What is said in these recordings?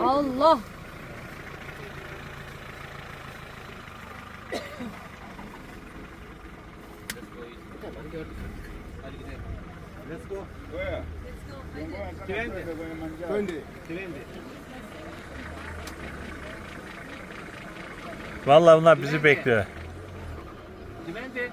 Allah. Let's go. Where? Twende. Twende. Twende. Vallahi bunlar bizi bekliyor. Twende.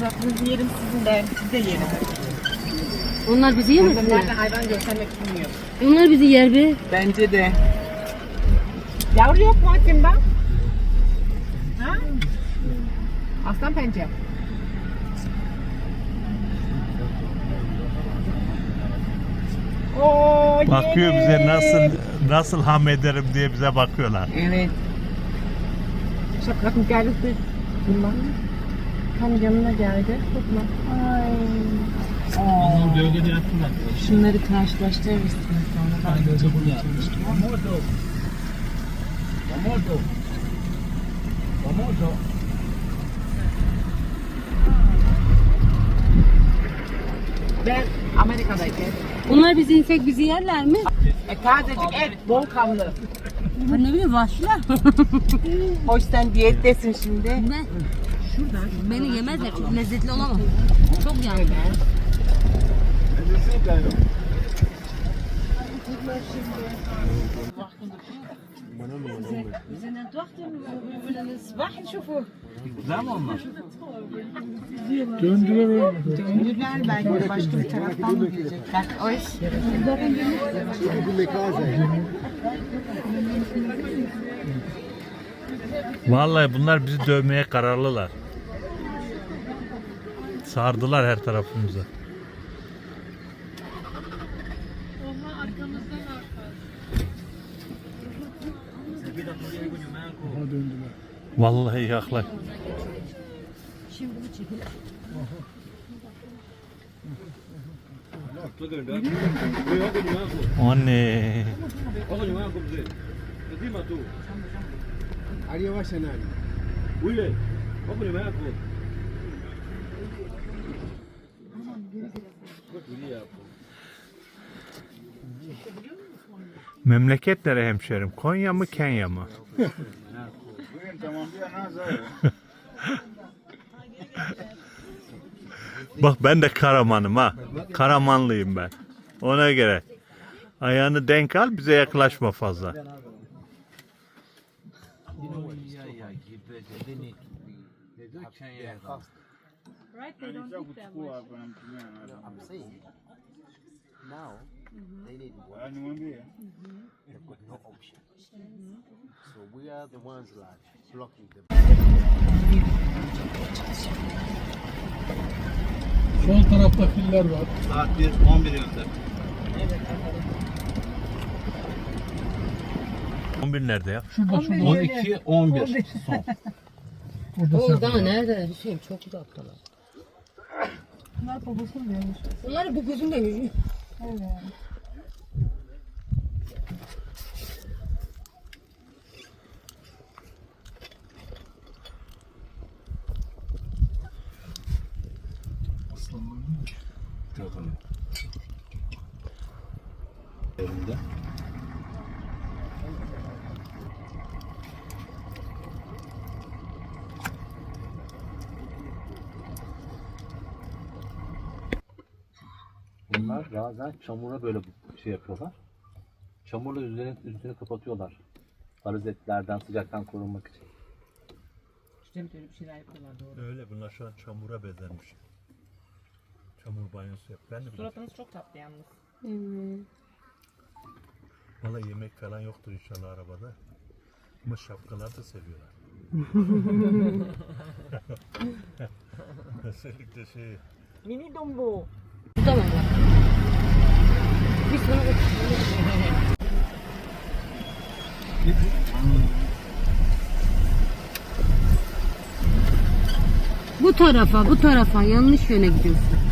Bıraktığınız yerim sizin de, siz de yerim. Onlar bizi yemez mi? Nereden hayvan göstermek bilmiyor. Onlar bizi yer be. Bence de. Yavru yok mu Akim'de? Ha? Aslan pençe. Oo, Bakıyor yeni. bize nasıl nasıl ham ederim diye bize bakıyorlar. Evet. Şapkakın geldi. Bunlar tam yanına geldi. Tutma. Ay. Onlar gölgede yaptılar. Şunları karşılaştırırız sonra. Ben gölge bunu yapmıştım. Vamoto. Vamoto. Vamoto. Ben Amerika'dayken Onlar bizi insek bizi yerler mi? e, tazecik et, bol kanlı. Ha, ne bileyim vahşiler. Hoş sen diyettesin şimdi. ben, beni yemezler çok lezzetli olamam. Çok yani. Güzel mi onlar? Döndüler belki başka bir taraftan mı gelecekler? Oy. Vallahi bunlar bizi dövmeye kararlılar. Sardılar her tarafımızı. Vallahi yaklaş. Look at Anne. Memleket nere hemşerim? Konya mı Kenya mı? Bak ben de Karaman'ım ha. Karamanlıyım ben. Ona göre. Ayağını denk al bize yaklaşma fazla. Now, they need work. They've got no option. So we are the ones like blocking them. Sol tarafta filler var. Saat 1, 11 yönde. 11 nerede ya? Şurada şurada. 12, 11 son. Burada Oğlum daha nerede Hüseyin çok uzaktalar. Bunlar babasını demiş. Bunlar bu gözüm demiş. Yerinde. Bunlar bazen çamura böyle şey yapıyorlar. Çamurla üstünü, üstünü kapatıyorlar. Parazetlerden, sıcaktan korunmak için. İşte böyle bir şeyler yapıyorlar doğru. Öyle bunlar şu an çamura bezenmiş. Çamur banyosu yap. Ben de bilmiyorum. Suratınız çok tatlı yalnız. Valla yemek falan yoktur inşallah arabada. Ama şapkalar da seviyorlar. Özellikle şey Mini dombo. Tamam. Bir sonra Bu tarafa, bu tarafa. Yanlış yöne gidiyorsun.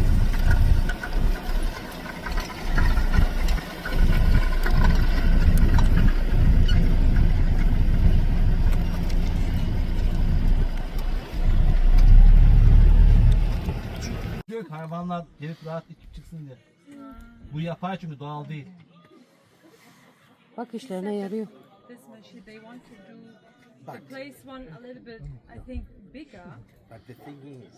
Hayvanlar gelip rahat içip çıksın diye. Bu yapay çünkü doğal değil. Bak işlerine yarıyor. this machine they want to do replace one a little bit I think bigger But the thing is,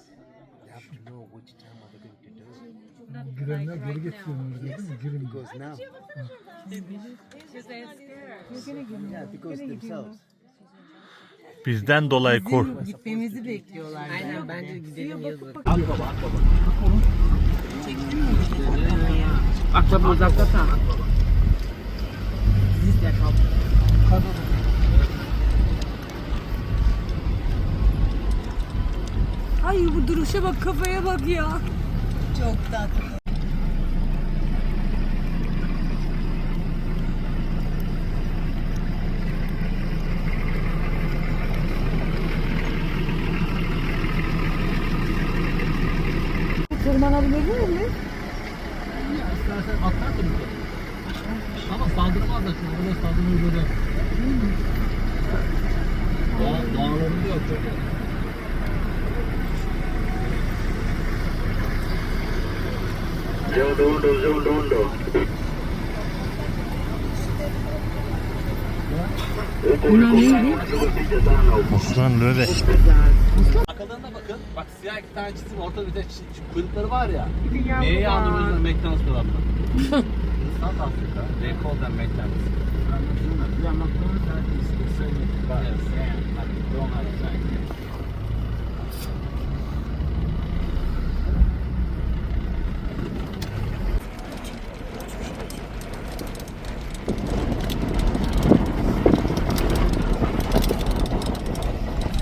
you have to know which time are they going to do it. not Girenler like geri right now getiriyorlar değil mi? Girin. Because now, because they're scared yeah, because themselves. Bizden dolayı kork. Gitmemizi bekliyorlar. Aynen bence gidelim yazın. Bak bak uzakta tam. Ay bu duruşa bak kafaya bak ya. Çok tatlı. Tırmanabilir mi? İstersen atlar da burada. Ama saldırmaz da çünkü burada saldırmayı görüyor. Doğa, doğalarında yok çok. Bunlar neydi? Osman öyle. Arkalarına bakın. Bak siyah iki tane çizim ortada bir de çi- kuyrukları var ya. Neye anlamıyoruz McDonald's buna. South Africa. They call them McDonald's.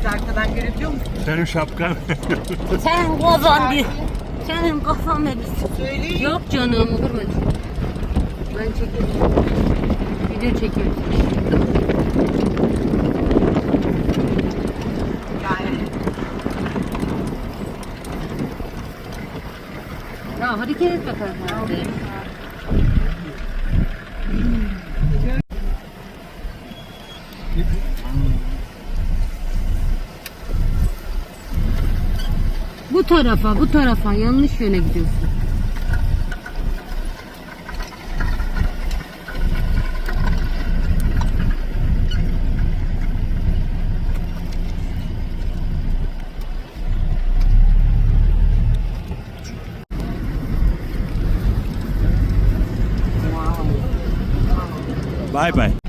Arkadan görebiliyor musun? Senin şapkan. Sen kafan bir. Senin kafan bir. Yok canım görmedim. Ben çekiyorum. Video çekiyorum. Ya hareket et bakalım. Hadi. Bu tarafa, bu tarafa. Yanlış yöne gidiyorsun. Bay bay.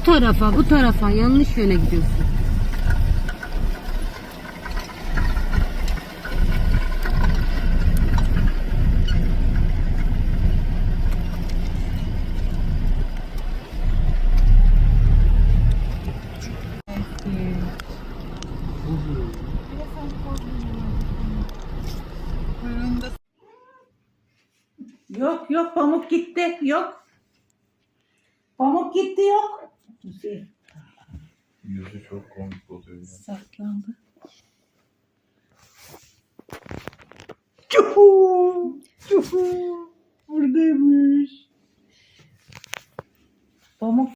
Bu tarafa, bu tarafa. Yanlış yöne gidiyorsun. Yok yok pamuk gitti yok. Pamuk gitti yok. Yüzü çok komik oluyor. Saklandı. Cuhu! Cuhu! Buradaymış. Pamuk